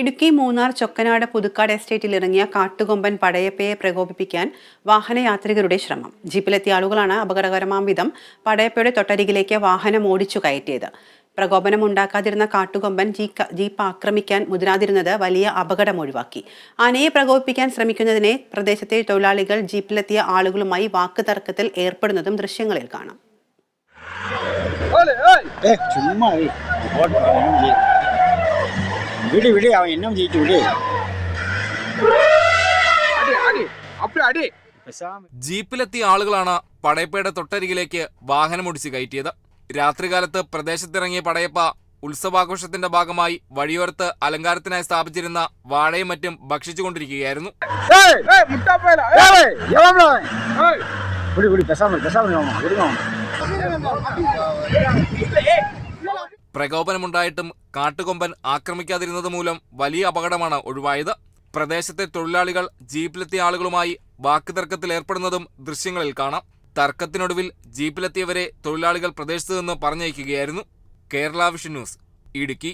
ഇടുക്കി മൂന്നാർ ചൊക്കനാട് പുതുക്കാട് എസ്റ്റേറ്റിൽ ഇറങ്ങിയ കാട്ടുകൊമ്പൻ പടയപ്പയെ പ്രകോപിപ്പിക്കാൻ വാഹനയാത്രികരുടെ ശ്രമം. ജീപ്പിലെത്തിയ ആളുകളാണ് അപകടകരമാം വിധം പടയപ്പയുടെ തൊട്ടരികിലേക്ക് വാഹനം ഓടിച്ചു കയറ്റിയത്. പ്രകോപനം ഉണ്ടാക്കാതിരുന്ന കാട്ടുകൊമ്പൻ ജീപ്പ് ആക്രമിക്കാൻ മുതിരാതിരുന്നത് വലിയ അപകടം ഒഴിവാക്കി. ആനയെ പ്രകോപിപ്പിക്കാൻ ശ്രമിക്കുന്നതിനെ പ്രദേശത്തെ തൊഴിലാളികൾ ജീപ്പിലെത്തിയ ആളുകളുമായി വാക്കുതർക്കത്തിൽ ഏർപ്പെടുന്നതും ദൃശ്യങ്ങളിൽ കാണാം. ஏ விடு விடு அவன் என்ன செய்யிட்டு விடு அடி அடி அப்படி அடி பேசாம ജീപ്പിലെത്തിയ ആളുകളാണ് പടയപ്പയുടെ തൊട്ടരികിലേക്ക് വാഹനമൊടിച്ച് കയറ്റിയത് രാത്രികാലത്ത് പ്രദേശത്തിറങ്ങിയ പടയപ്പ ഉത്സവാഘോഷത്തിന്റെ ഭാഗമായി വഴിയോരത്ത് അലങ്കാരത്തിനായി സ്ഥാപിച്ചിരുന്ന വാഴയും മറ്റും ഭക്ഷിച്ചുകൊണ്ടിരിക്കുകയായിരുന്നു ஏய் ஏய் പ്രകോപനമുണ്ടായിട്ടും കാട്ടുകൊമ്പൻ ആക്രമിക്കാതിരുന്നത് മൂലം വലിയ അപകടമാണ് ഒഴിവായത്. പ്രദേശത്തെ തൊഴിലാളികൾ ജീപ്പിലെത്തിയ ആളുകളുമായി വാക്കുതർക്കത്തിൽ ഏർപ്പെടുന്നതും ദൃശ്യങ്ങളിൽ കാണാം. തർക്കത്തിനൊടുവിൽ ജീപ്പിലെത്തിയവരെ തൊഴിലാളികൾ പ്രദേശത്തു നിന്ന് പറഞ്ഞയക്കുകയായിരുന്നു. Kerala vision news Idukki.